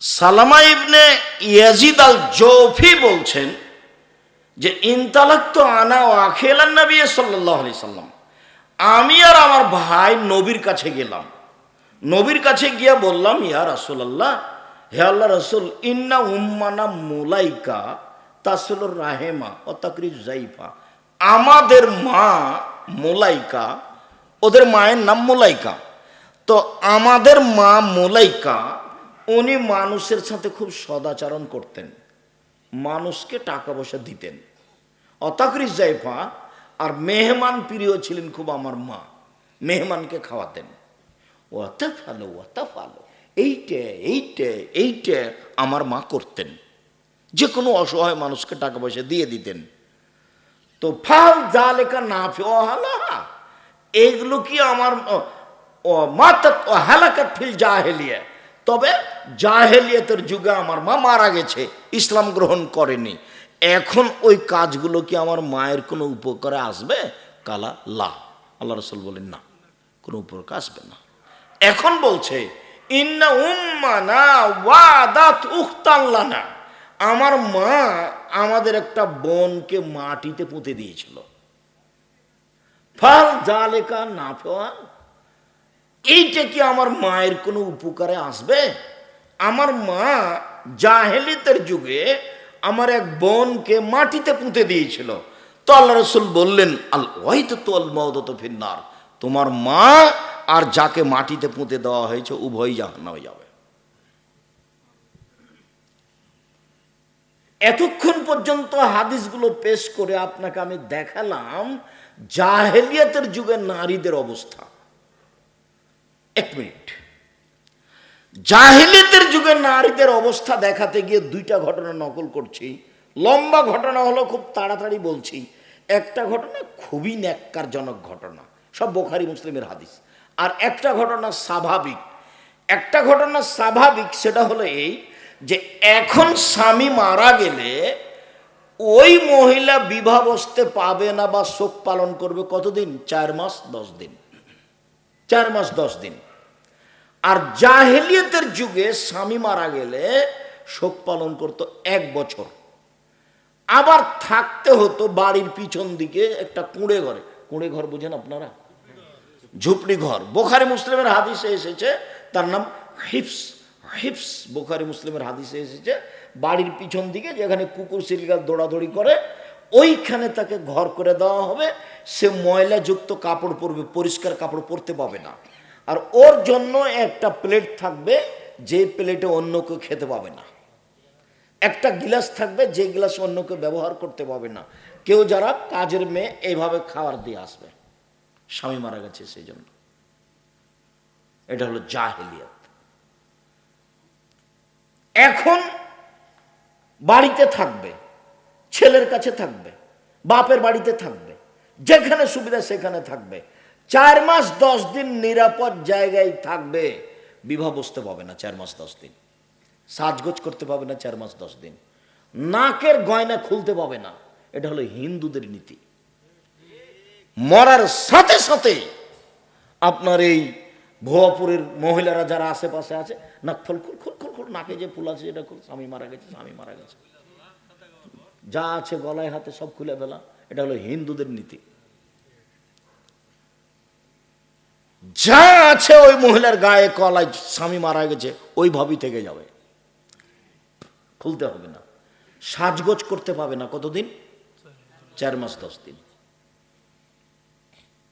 সালামা ইবনে Yazid আল জৌফি বলছেন যে ইনতালাক তো আনা ও আখেলান নবী সাল্লাহ আলি সাল্লাম। আমি আর আমার ভাই নবীর কাছে গেলাম। নবীর কাছে গিয়ে বললাম, ইয়া রাসুলাল্লাহ, হে আল্লাহ রসুল, ইন্না উম্মানা মুলাইকা তাসুলুর রাহেমা ও তাকরিজ জাইফা আমাদের মা মোলাইকা, ওদের মায়ের নাম মোলাইকা। তো আমাদের মা মোলাইকা উনি মানুষের সাথে খুব সদাচরণ করতেন। মানুষকে টাকা পয়সা দিতেন। অতাকরিস জাইফা, আর মেহমান প্রিয় ছিলেন খুব আমার মা। মেহমানকে খাওয়াতেন। ওয়াতা ফালো ওয়াতা ফালো এইটে এইটে এইটে আমার মা করতেন। যে কোনো অসহায় মানুষকে টাকা পয়সা দিয়ে দিতেন। তো ফাল যা লেখা না এগুলো কি আমার, ও- ও মাতা ও হালাকাত ফিল জাহেলিয়া। তবে জাহেলিয়াতের যুগে আমার মা মারা গেছে, ইসলাম গ্রহণ করেনি। এখন ওই কাজগুলো কি আমার মায়ের কোনো উপকারে আসবে? কালা, লা। আল্লাহ রসুল বলেন, না, কোনো উপকার আসবে না। এখন বলছে, ইন্না উম্মানা ওয়াদাত উখতান লানা। আমার মা আমাদের একটা বোনকে মাটিতে পুঁতে দিয়েছিল। ফাল জালেকা না ফেওয়া এইটা কি আমার মায়ের কোনো উপকারে আসবে? আমার মা জাহেলিতের যুগে আমার এক বোনকে মাটিতে পুঁতে দিয়েছিল। তো আল্লাহ রসুল বললেন, আল তো মৌদত ফিন্নার তোমার মা আর যাকে মাটিতে পুঁতে দেওয়া হয়েছে উভয় জাহান্নামে যাবে। এতক্ষণ পর্যন্ত হাদিসগুলো পেশ করে আপনাকে আমি দেখালাম জাহেলিয়াতের যুগে নারীদের অবস্থা। এক মিনিট। জাহেলিয়াতের যুগে নারীদের অবস্থা দেখাতে গিয়ে দুইটা ঘটনা নকল করছি। লম্বা ঘটনা হলো খুব তাড়াতাড়ি বলছি। একটা ঘটনা খুবই ন্যাক্কারজনক ঘটনা, সব বোখারি মুসলিমের হাদিস। আর একটা ঘটনা স্বাভাবিক। একটা ঘটনা স্বাভাবিক, সেটা হলো এই যে এখন স্বামী মারা গেলে ওই মহিলা বিবাহ বসতে পাবে না বা শোক পালন করবে কতদিন? চার মাস, দশ দিন। চার মাস, দশ দিন। আর জাহেলিয়তের যুগে স্বামী মারা গেলে শোক পালন করতো এক বছর। আবার থাকতে হতো বাড়ির পিছন দিকে একটা কুঁড়ে ঘরে। কুঁড়ে ঘর বুঝেন আপনারা? ঝুপড়ি ঘর। বোখারি মুসলিমের হাদিসে এসেছে, তার নাম হিপস হিপস বোখারি মুসলিমের হাদিসে এসেছে, বাড়ির পিছন দিকে যেখানে কুকুর, সিলগাল দৌড়াদৌড়ি করে ওইখানে তাকে ঘর করে দেওয়া হবে। সে ময়লাযুক্ত কাপড় পরবে, পরিষ্কার কাপড় পরতে পাবে না। আর ওর জন্য একটা প্লেট থাকবে, যে প্লেটে অন্য কেউ খেতে পাবে না। একটা গিলাস থাকবে, যে গিলাস অন্য কেউ ব্যবহার করতে পাবে না। কেউ যারা কাজের মেয়ে, এইভাবে খাবার দিয়ে আসবে। স্বামী মারা গেছে সেই জন্য। এটা হলো জাহেলিয়াত। এখন বাড়িতে থাকবে। ছেলের কাছে থাকবে, বাপের বাড়িতে থাকবে, যেখানে সুবিধা সেখানে থাকবে। চার মাস দশ দিন নিরাপদ জায়গায় থাকবে, বিবাহ বসতে পাবে না চার মাস দশ দিন। সাজগোজ করতে পাবে না চার মাস দশ দিন। নাকের গয়না খুলতে পাবে না, এটা হলো হিন্দুদের নীতি। মরার সাথে সাথে আপনার এই ভুয়াপুরের মহিলারা যারা আশেপাশে আছে, নাক ফল খুল খুল খুল খুল, নাকে যে ফুল আছে, এটা খুল, স্বামী মারা গেছে, স্বামী মারা গেছে। যা আছে গলায় হাতে সব খুলে ফেলা এটা হলো হিন্দুদের নীতি। যা আছে ওই মহিলার গায়ে কলায় স্বামী মারা গেছে, ওইভাবেই থেকে যাবে। খুলতে হবে না। সাজগোজ করতে পাবে না কতদিন? চার মাস, দশ দিন।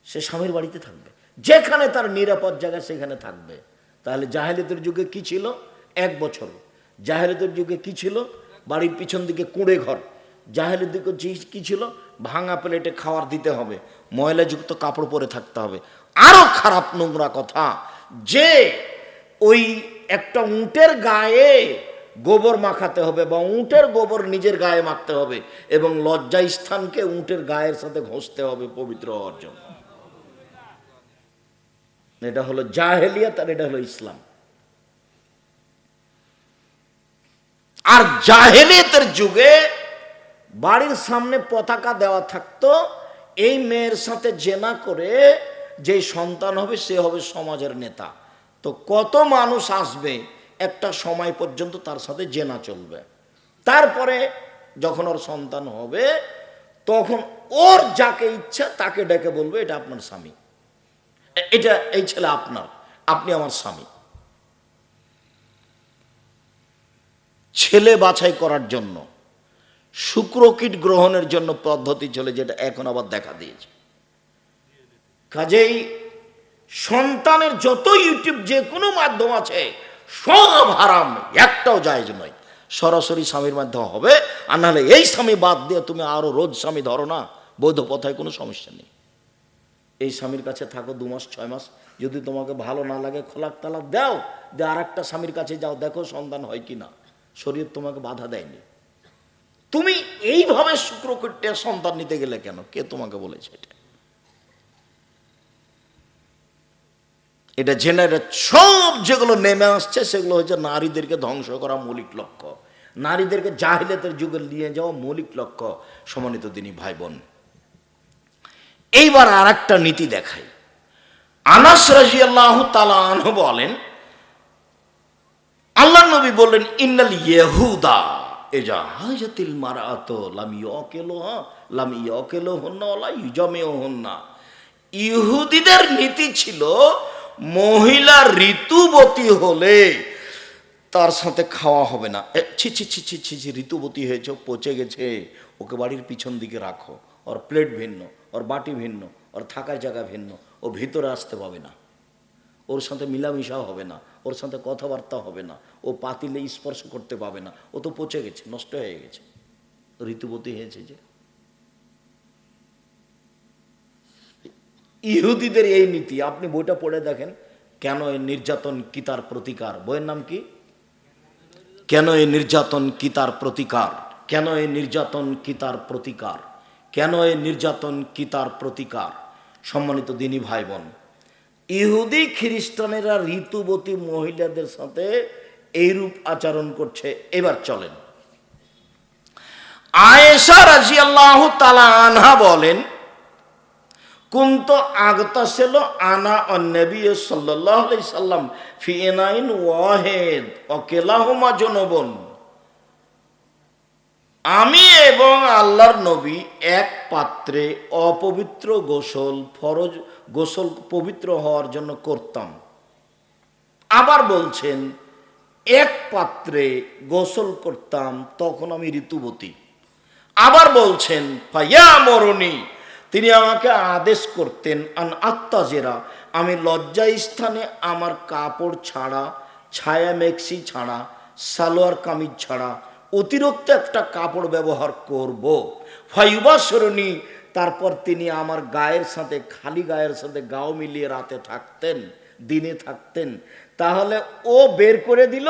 সে স্বামীর বাড়িতে থাকবে। যেখানে তার নিরাপদ জায়গা সেখানে থাকবে। তাহলে জাহেলিদের যুগে কি ছিল? এক বছর। জাহেলিদের যুগে কি ছিল? বাড়ির পিছন দিকে কুঁড়ে ঘর। জাহেলির দিকে কি ছিল? ভাঙা প্লেটে খাওয়ার দিতে হবে, ময়লাযুক্ত কাপড় পরে থাকতে হবে। আরও খারাপ নোংরা কথা, যে ওই একটা উঁটের গায়ে গোবর মাখাতে হবে বা উঁটের গোবর নিজের গায়ে মাখতে হবে এবং লজ্জা স্থানকে উঁটের গায়ের সাথে ঘষতে হবে পবিত্র হওয়ার জন্য। এটা হলো জাহেলিয়াত আর এটা হলো ইসলাম। আর জাহেলিয়াতের যুগে বাড়ির সামনে পতাকা দেওয়া থাকতো, এই মেয়ের সাথে জেনা করে যে সন্তান হবে সে হবে সমাজের নেতা। তো কত মানুষ আসবে, একটা সময় পর্যন্ত তার সাথে জেনা চলবে। তারপরে যখন ওর সন্তান হবে, তখন ওর যাকে ইচ্ছা তাকে ডেকে বলবে, এটা আপনার স্বামী। এটা, এই ছেলে আপনার, আপনি আমার স্বামী। ছেলে বাছাই করার জন্য শুক্রকীট গ্রহণের জন্য পদ্ধতি চলে, যেটা এখন আবার দেখা দিয়েছে। কাজেই সন্তানের যত ইউটিউব যে কোনো মাধ্যম আছে, সব হারাম, একটাও জায়েজ নয়। সরাসরি স্বামীর মাধ্যমে হবে, আর নাহলে এই স্বামী বাদ দিয়ে তুমি আরও রোজ স্বামী ধরো না, বৈধ পথায় কোনো সমস্যা নেই। এই স্বামীর কাছে থাকো দু মাস, ছয় মাস, যদি তোমাকে ভালো না লাগে, খোলাক তালাক দাও যে আর একটা স্বামীর কাছে যাও, দেখো সন্তান হয় কি না শরীর তোমাকে বাধা দেয়নি। তুমি এইভাবে শুক্রকীটে সন্তান নিতে গেলে কেন? কে তোমাকে বলেছে এটা? এটা জেনারেট সব যেগুলো নেমে আসছে, সেগুলো হচ্ছে নারীদেরকে ধ্বংস করা মৌলিক লক্ষ্য। নারীদেরকে জাহিলিয়াতের যুগে নিয়ে যাওয়া মৌলিক লক্ষ্য সমানিত তিনি ভাই বোন এইবার আর একটা নীতি দেখাই। আনাস তালা আনহু বলেন, আল্লাহ নবী বললেন, ইন্নাল ইয়েহুদা এজা হাজাতিল মারাত লাম ইয়কেলো লাম ইয়কেলো হন্না ওলা ইজমেও হন্না ইহুদিদের নীতি ছিল মহিলা ঋতুবতী হলে তার সাথে খাওয়া হবে না। ছি ছি ছি ছি ছি ছি, ঋতুবতী হয়েছে, পচে গেছে, ওকে বাড়ির পিছন দিকে রাখো। ওর প্লেট ভিন্ন, ওর বাটি ভিন্ন, ওর থাকার জায়গা ভিন্ন, ও ভিতরে আসতে পাবে না। ওর সাথে মিলামিশা হবে না। ওর সাথে কথাবার্তা হবে না। ও পাতিলে স্পর্শ করতে পাবে না। ও তো পচে গেছে, নষ্ট হয়ে গেছে। ঋতুবতী হয়েছে যে। ইহুদিদের এই নীতি, আপনি বইটা পড়ে দেখেন, কেন এই নির্যাতন কি তার প্রতিকার? বইয়ের নাম কি? কেন এই নির্যাতন কি তার প্রতিকার? কেন এই নির্যাতন কি তার প্রতিকার? কেন এই নির্যাতন কি তার প্রতিকার? সম্মানিত দিনী ভাই বোন ইহুদি খ্রিস্টানেরা ঋতুবতী মহিলাদের সাথে এইরূপ আচরণ করছে। এবার চলেন। আয়েশা রাজিয়াল্লাহ তালা আনহা বলেন, কুন্ত আগতা আগতাসেল আনা অন্নবী সাল্লাহ সাল্লাম ফিএনাইন ওয়াহেদ অকেলাহুমা জনবন। আমি এবং আল্লাহর নবী এক পাত্রে অপবিত্র গোসল ফরজ গোসল পবিত্র হওয়ার জন্য করতাম। আবার বলছেন, এক পাত্রে গোসল করতাম, তখন আমি ঋতুবতী। আবার বলছেন, ফাইয়া মরণী তিনি আমাকে আদেশ করতেন, আন আত্মাজেরা আমি লজ্জা স্থানে আমার কাপড় ছাড়া, ছায়া মেক্সি ছাড়া, সালোয়ার কামিজ ছাড়া অতিরিক্ত একটা কাপড় ব্যবহার করব। ফাইবাসরণী তারপর তিনি আমার গায়ের সাথে, খালি গায়ের সাথে গাও মিলিয়ে রাতে থাকতেন, দিনে থাকতেন। তাহলে ও বের করে দিল,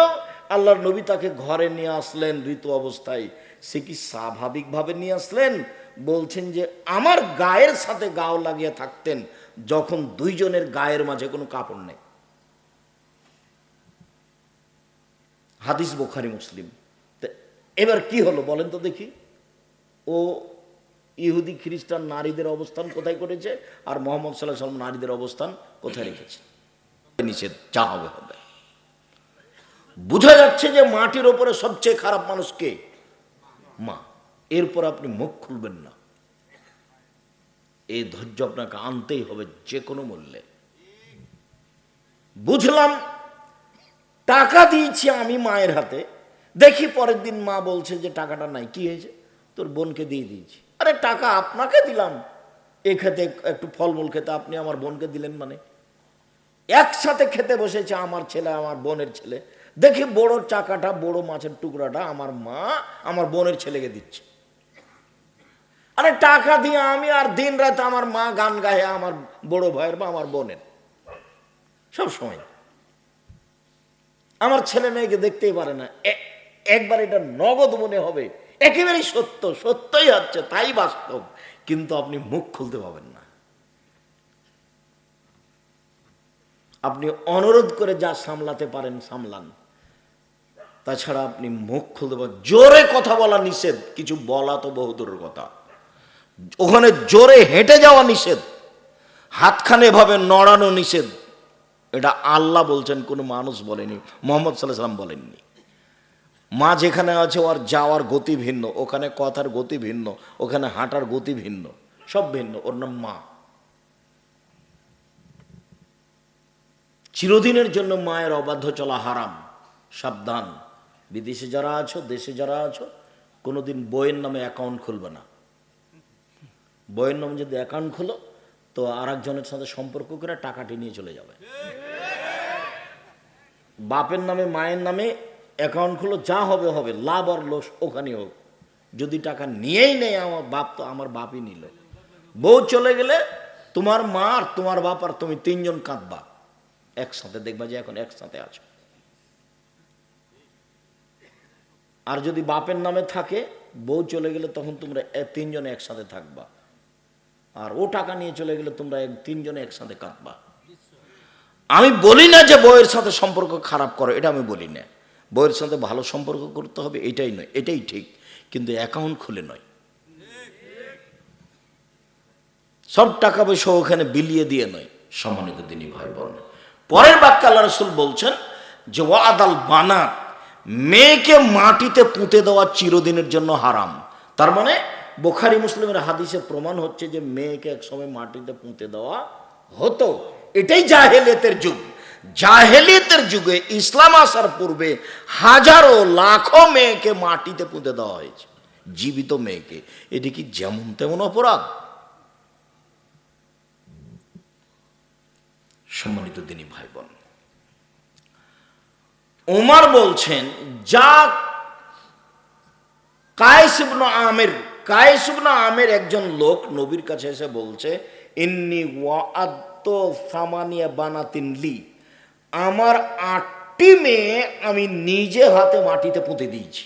আল্লাহর নবী তাকে ঘরে নিয়ে আসলেন, ঋতু অবস্থায়। সে কি স্বাভাবিকভাবে নিয়ে আসলেন? বলছেন যে, আমার গায়ের সাথে গাও লাগিয়ে থাকতেন, যখন দুইজনের গায়ের মাঝে কোনো কাপড় নেই। হাদিস বোখারি মুসলিম। এবার কি হলো বলেন তো দেখি। ও ইহুদি খ্রিস্টান নারীদের অবস্থান কোথায় করেছে? আর মোহাম্মদ সাল্লাহ সাল্লাম নারীদের অবস্থান কোথায় রেখেছে? নিষেধ, যা হবে হবে। বোঝা যাচ্ছে যে মাটির ওপরে সবচেয়ে খারাপ মানুষ কে? মা। এরপর আপনি মুখ খুলবেন না। এই ধৈর্য আপনাকে আনতেই হবে যে কোনো মূল্যে। বুঝলাম, টাকা দিয়েছি আমি মায়ের হাতে। দেখি পরের দিন মা বলছে যে টাকাটা নাই, কি হয়েছে? তোর বোনকে দিয়ে দিয়েছি। আরে টাকা আপনাকে দিলাম। এ খেতে একটু ফলমূল খেতে, আপনি আমার বোনকে দিলেন মানে। একসাথে খেতে বসেছে আমার ছেলে, আমার বোনের ছেলে। দেখি বড় চাকাটা, বড় মাছের টুকরাটা আমার মা আমার বোনের ছেলেকে দিচ্ছে। আরে টাকা দিয়ে আমি আর দিন রাত আমার মা গান গায়ে, আমার বড় ভাইয়ের বা আমার বোনের। সব সময়। আমার ছেলে মেয়েকে দেখতেই পারে না। একবার এটা নগদ মনে হবে। একেবারেই সত্য, সত্যই হচ্ছে, তাই বাস্তব। কিন্তু আপনি মুখ খুলতে পাবেন না। আপনি অনুরোধ করে যা সামলাতে পারেন, সামলান। তাছাড়া আপনি মুখ খুলতে পারেন জোরে কথা বলা নিষেধ, কিছু বলা তো বহুদূরের কথা। ওখানে জোরে হেঁটে যাওয়া নিষেধ, হাতখানে এভাবে নড়ানো নিষেধ। এটা আল্লাহ বলছেন, কোনো মানুষ বলেনি, মোহাম্মদ সাল্লাহ সাল্লাম বলেননি। মা যেখানে আছে, ওর যাওয়ার গতি ভিন্ন, ওখানে কথার গতি ভিন্ন, ওখানে হাঁটার গতি ভিন্ন, সব ভিন্ন, ওর নাম মা। চিরদিনের জন্য মায়ের অবাধ্য চলা হারাম, সাবধান। বিদেশে যারা আছো, দেশে যারা আছো, কোনোদিন বইয়ের নামে অ্যাকাউন্ট খুলবে না। বইয়ের নামে যদি অ্যাকাউন্ট খুলো, তো আর একজনের সাথে সম্পর্ক করে টাকাটি নিয়ে চলে যাবে। বাপের নামে, মায়ের নামে অ্যাকাউন্ট খুলো, যা হবে হবে। লাভ আর লোস ওখানে হোক। যদি টাকা নিয়েই নেই আমার বাপ, তো আমার বাপই নিল। বউ চলে গেলে তোমার মা আর তোমার বাপ আর তুমি তিনজন কাঁদবা। একসাথে দেখবা যে এখন একসাথে আছো। আর যদি বাপের নামে থাকে, বউ চলে গেলে তখন তোমরা তিনজনে একসাথে থাকবা। আর ও টাকা নিয়ে চলে গেলে তোমরা তিনজনে একসাথে কাঁদবা। আমি বলি না যে বউয়ের সাথে সম্পর্ক খারাপ করো, এটা আমি বলি না। বউয়ের সাথে ভালো সম্পর্ক করতে হবে, এটাই নয়। এটাই ঠিক, কিন্তু অ্যাকাউন্ট খুলে নয়। সব টাকা পয়সা ওখানে বিলিয়ে দিয়ে নয়, সম্মানিত দিনই ভাই বোন পরের বাক্যে আল্লাহ রসুল বলছেন যে, ওয়াদাল বানাত, মেয়েকে মাটিতে পুঁতে দেওয়া চিরদিনের জন্য হারাম। তার মানে বোখারি মুসলিমের হাদিসে প্রমাণ হচ্ছে যে, মেয়েকে একসময় মাটিতে পুঁতে দেওয়া হতো। এটাই জাহেলিয়তের যুগ। জাহেলিয়তের যুগে ইসলাম আসার পূর্বে হাজারো লাখো মেয়েকে মাটিতে পুঁতে দেওয়া হয়েছে, জীবিত মেয়েকে। এটি কি যেমন তেমন অপরাধ? সম্মানিত দিনী ভাই বোন ওমার বলছেন, যা কায়েসিবন আমের কায়েসিবন আমের একজন লোক নবীর কাছে এসে বলছে, ইন্নি ওয়াদ্দ সামানিয়া বানাতিন লি। আমার আটটি মেয়ে আমি নিজে হাতে মাটিতে পুঁতে দিয়েছি।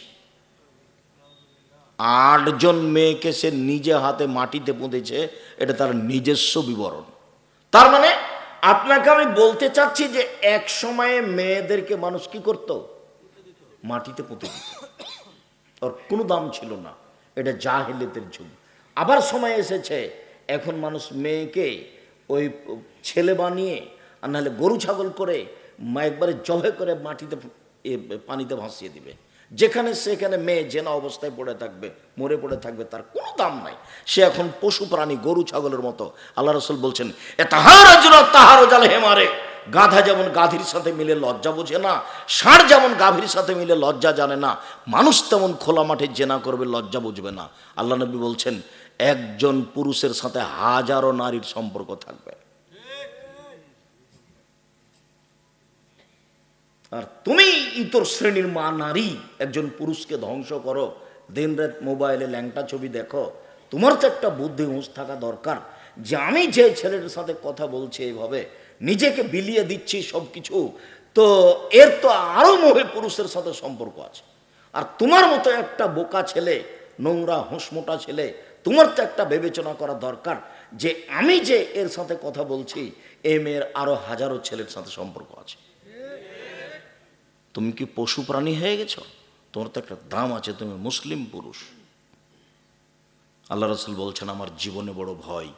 আটজন মেয়েকে সে নিজে হাতে মাটিতে পুঁতেছে, এটা তার নিজস্ব বিবরণ। তার মানে আপনাকে আমি বলতে চাচ্ছি যে এক সময়ে মেয়েদেরকে মানুষ কি করত? মাটিতে পুঁতে দিত। ওর কোনো দাম ছিল না। এটা জাহেলিয়াতের যুগ আবার সময় এসেছে, এখন মানুষ মেয়েকে ওই ছেলে বানিয়ে আর নাহলে গরু ছাগল করে মা একবারে জহে করে মাটিতে পানিতে ভাসিয়ে দিবে। যেখানে সেখানে মেয়ে জেনা অবস্থায় পড়ে থাকবে, মরে পড়ে থাকবে, তার কোনো দাম নাই। সে এখন পশু প্রাণী, গরু ছাগলের মতো। আল্লাহ রসুল বলছেন, এ তাহার তাহারও জালে হেমারে গাধা যেমন গাভীর সাথে মিলে লজ্জা বোঝে না, ষাঁড় যেমন গাভীর সাথে মিলে লজ্জা জানে না, মানুষ তেমন খোলা মাঠে জেনা করবে, লজ্জা বুঝবে না। আল্লাহ নবী বলছেন, একজন পুরুষের সাথে হাজারো নারীর সম্পর্ক থাকবে। আর তুমি ইতর শ্রেণির মা নারী, একজন পুরুষকে ধ্বংস করো। দিন রাত মোবাইলে ল্যাংটা ছবি দেখো। তোমার তো একটা বুদ্ধি হুঁশ থাকা দরকার যে আমি যে ছেলের সাথে কথা বলছি এইভাবে, নিজেকে বিলিয়ে দিচ্ছি সব কিছু তো এর তো আরও মহে পুরুষের সাথে সম্পর্ক আছে। আর তোমার মতো একটা বোকা ছেলে, নোংরা হোঁসমোটা ছেলে, তোমার তো একটা বিবেচনা করা দরকার যে আমি যে এর সাথে কথা বলছি, এ মেয়ের আরও হাজারো ছেলের সাথে সম্পর্ক আছে। তুমি কি পশু প্রাণী হয়ে গেছ? তোমার তো একটা দাম আছে, তুমি মুসলিম পুরুষ। আল্লাহ রসুল বলছেন, আমার জীবনে বড় ভয়,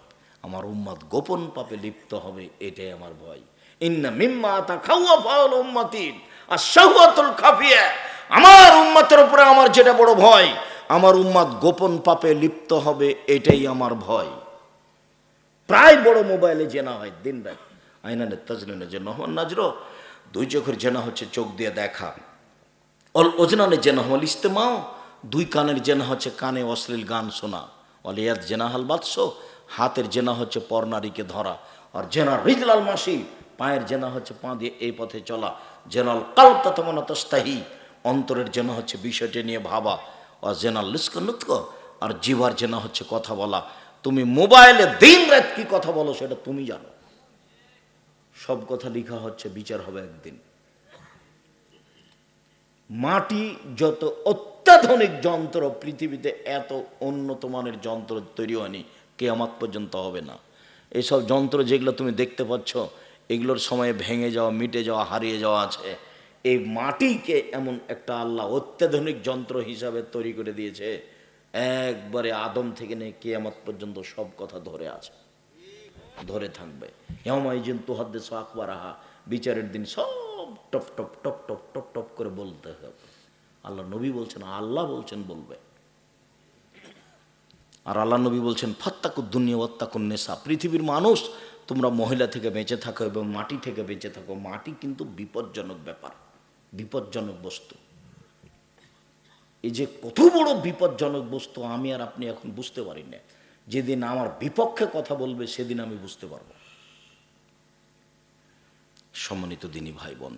আমার উম্মাদ গোপন পাপে লিপ্ত হবে, এটাই আমার ভয়। ইন্না মিম্মা তা খাওয়া উম্মাতিন আর শাহুয়াতুল খাফিয়া। আমার উম্মাতের উপরে আমার যেটা বড় ভয়, আমার উম্মাদ গোপন পাপে লিপ্ত হবে, এটাই আমার ভয়। প্রায় বড় মোবাইলে জেনা হয় দিন রাত। আইনানের তাজলিনে যে নহমান নাজরো। দুই চোখের জেনা হচ্ছে চোখ দিয়ে দেখা। অল ওজনানে জেনা হল ইস্তেমাও দুই কানের জেনা হচ্ছে কানে অশ্লীল গান শোনা। অলিয়াদ জেনা হাল বাদশ, হাতের জেনা হচ্ছে পরনারীকে ধরা। আর জেনা রিজলাল মাসি, পায়ের জেনা হচ্ছে পা দিয়ে এই পথে চলা। জেনাল কালতা তেমন তস্তাহি, অন্তরের জেনা হচ্ছে বিষয়টি নিয়ে ভাবা। আর জেনাল লুস্ক নুৎক আর জিভার জেনা হচ্ছে কথা বলা। তুমি মোবাইলে দিন রাত কি কথা বলো সেটা তুমি জানো। সব কথা লেখা হচ্ছে, বিচার হবে একদিন। মাটি যত অত্যাধুনিক যন্ত্র, পৃথিবীতে এত উন্নত মানের যন্ত্র তৈরি হয়নি কে কেয়ামাত পর্যন্ত হবে না। এসব যন্ত্র যেগুলো তুমি দেখতে পাচ্ছ, এগুলোর সময়ে ভেঙে যাওয়া, মিটে যাওয়া, হারিয়ে যাওয়া আছে। এই মাটিকে এমন একটা আল্লাহ অত্যাধুনিক যন্ত্র হিসাবে তৈরি করে দিয়েছে, একবারে আদম থেকে নিয়ে কেয়ামত পর্যন্ত সব কথা ধরে আছে। ধরে থাকবে। হেমাইজিন তুহাদ্দেশ আকবর আহা বিচারের দিন সব top top top top top top করে বলতে হবে। আল্লাহ নবী বলছেন, আল্লাহ বলছেন বলবে। আর আল্লাহ নবী বলছেন ফাত্তাকুর দুনিয়া ওত্তাকুন নেশা। পৃথিবীর মানুষ, তোমরা মহিলা থেকে বেঁচে থাকো এবং মাটি থেকে বেঁচে থাকো। মাটি কিন্তু বিপজ্জনক ব্যাপার, বিপজ্জনক বস্তু। এই যে কত বড় বিপজ্জনক বস্তু আমি আর আপনি এখন বুঝতে পারি না যেদিন আমার বিপক্ষে কথা বলবে সেদিন আমি বুঝতে পারব। সম্মানিত দিনী ভাই বোন